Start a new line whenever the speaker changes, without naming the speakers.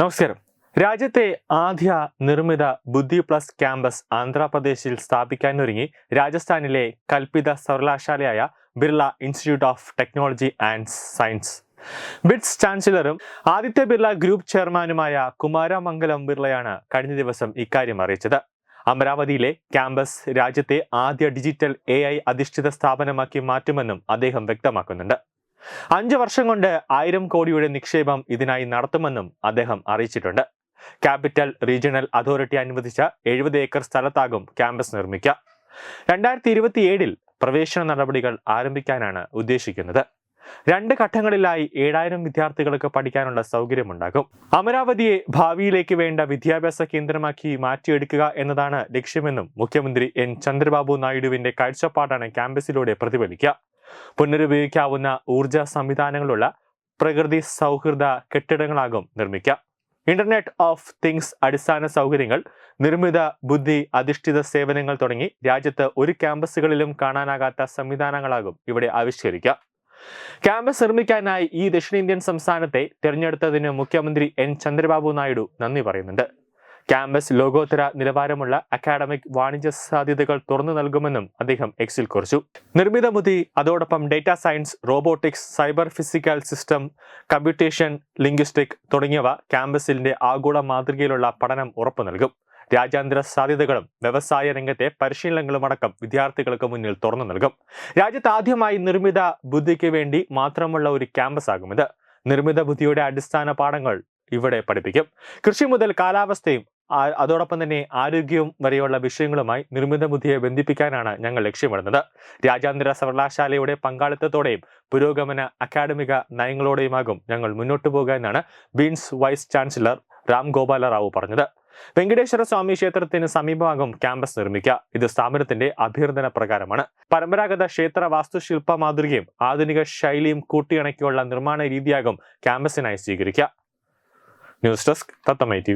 നമസ്കാരം. രാജ്യത്തെ ആദ്യ നിർമ്മിത ബുദ്ധി പ്ലസ് ക്യാമ്പസ് ആന്ധ്രാപ്രദേശിൽ സ്ഥാപിക്കാനൊരുങ്ങി രാജസ്ഥാനിലെ കൽപ്പിത സർവകലാശാലയായ Birla institute of technology and science. BITS ചാൻസലറും Aditya Birla group ചെയർമാനുമായ കുമാരമംഗലം ബിർളയാണ് കഴിഞ്ഞ ദിവസം ഇക്കാര്യം അറിയിച്ചത്. അമരാവതിയിലെ ക്യാമ്പസ് രാജ്യത്തെ ആദ്യ ഡിജിറ്റൽ എ അധിഷ്ഠിത സ്ഥാപനമാക്കി മാറ്റുമെന്നും അദ്ദേഹം വ്യക്തമാക്കുന്നുണ്ട്. അഞ്ച് വർഷം കൊണ്ട് ആയിരം കോടിയുടെ നിക്ഷേപം ഇതിനായി നടത്തുമെന്നും അദ്ദേഹം അറിയിച്ചിട്ടുണ്ട്. ക്യാപിറ്റൽ റീജിയണൽ അതോറിറ്റി അനുവദിച്ച എഴുപത് ഏക്കർ സ്ഥലത്താകും ക്യാമ്പസ് നിർമ്മിക്കുക. രണ്ടായിരത്തി ഇരുപത്തിയേഴിൽ പ്രവേശന നടപടികൾ ആരംഭിക്കാനാണ് ഉദ്ദേശിക്കുന്നത്. രണ്ട് ഘട്ടങ്ങളിലായി ഏഴായിരം വിദ്യാർത്ഥികൾക്ക് പഠിക്കാനുള്ള സൗകര്യമുണ്ടാകും. അമരാവതിയെ ഭാവിയിലേക്ക് വേണ്ട വിദ്യാഭ്യാസ കേന്ദ്രമാക്കി മാറ്റിയെടുക്കുക എന്നതാണ് ലക്ഷ്യമെന്നും മുഖ്യമന്ത്രി എൻ. ചന്ദ്രബാബു നായിഡുവിന്റെ കാഴ്ചപ്പാടാണ് ക്യാമ്പസിലൂടെ പ്രതിഫലിക്കുക. പുനരുപയോഗിക്കാവുന്ന ഊർജ സംവിധാനങ്ങളുള്ള പ്രകൃതി സൗഹൃദ കെട്ടിടങ്ങളാകും നിർമ്മിക്കുക ഇന്റർനെറ്റ് ഓഫ് തിങ്സ് അടിസ്ഥാന സൗകര്യങ്ങൾ നിർമ്മിത ബുദ്ധി അധിഷ്ഠിത സേവനങ്ങൾ തുടങ്ങി രാജ്യത്ത് ഒരു ക്യാമ്പസുകളിലും കാണാനാകാത്ത സംവിധാനങ്ങളാകും ഇവിടെ ആവിഷ്കരിക്കുക ക്യാമ്പസ് നിർമ്മിക്കാനായി ഈ ദക്ഷിണേന്ത്യൻ സംസ്ഥാനത്തെ തിരഞ്ഞെടുത്തതിന് മുഖ്യമന്ത്രി എൻ. ചന്ദ്രബാബു നായിഡു നന്ദി പറയുന്നുണ്ട്. ക്യാമ്പസ് ലോകോത്തര നിലവാരമുള്ള അക്കാഡമിക് വാണിജ്യ സാധ്യതകൾ തുറന്നു നൽകുമെന്നും അദ്ദേഹം എക്സിൽ കുറിച്ചു. നിർമ്മിത മുതി അതോടൊപ്പം data science robotics cyber physical system computation linguistic തുടങ്ങിയവ ക്യാമ്പസിന്റെ ആഗോള മാതൃകയിലുള്ള പഠനം ഉറപ്പു നൽകും. രാജ്യാന്തര സാധ്യതകളും വ്യവസായ രംഗത്തെ പരിശീലനങ്ങളും അടക്കം വിദ്യാർത്ഥികൾക്ക് മുന്നിൽ തുറന്നു നൽകും. രാജ്യത്ത് ആദ്യമായി നിർമ്മിത ബുദ്ധിക്ക് വേണ്ടി മാത്രമുള്ള ഒരു ക്യാമ്പസ് ആകും ഇത്. നിർമ്മിത ബുദ്ധിയുടെ അടിസ്ഥാന പാഠങ്ങൾ ഇവിടെ പഠിപ്പിക്കും. കൃഷി മുതൽ കാലാവസ്ഥയും അതോടൊപ്പം തന്നെ ആരോഗ്യവും വരെയുള്ള വിഷയങ്ങളുമായി നിർമ്മിത ബുദ്ധിയെ ബന്ധിപ്പിക്കാനാണ് ഞങ്ങൾ ലക്ഷ്യമിടുന്നത്. രാജ്യാന്തര സർവകലാശാലയുടെ പങ്കാളിത്തത്തോടെയും പുരോഗമന അക്കാഡമിക നയങ്ങളോടെയുമാകും ഞങ്ങൾ മുന്നോട്ടു പോകുക എന്നാണ് BITS vice chancellor Ram Gopala Rao പറഞ്ഞത്. വെങ്കടേശ്വര സ്വാമി ക്ഷേത്രത്തിന് സമീപമാകും ക്യാമ്പസ് നിർമ്മിക്കുക. ഇത് സ്ഥാപനത്തിന്റെ അഭ്യർത്ഥന പ്രകാരമാണ്. പരമ്പരാഗത ക്ഷേത്ര വാസ്തുശില്പ മാതൃകയും ആധുനിക ശൈലിയും കൂട്ടിയിണക്കിയുള്ള നിർമ്മാണ രീതിയാകും ക്യാമ്പസിനായി സ്വീകരിക്കുക. News desk തത്തമൈ T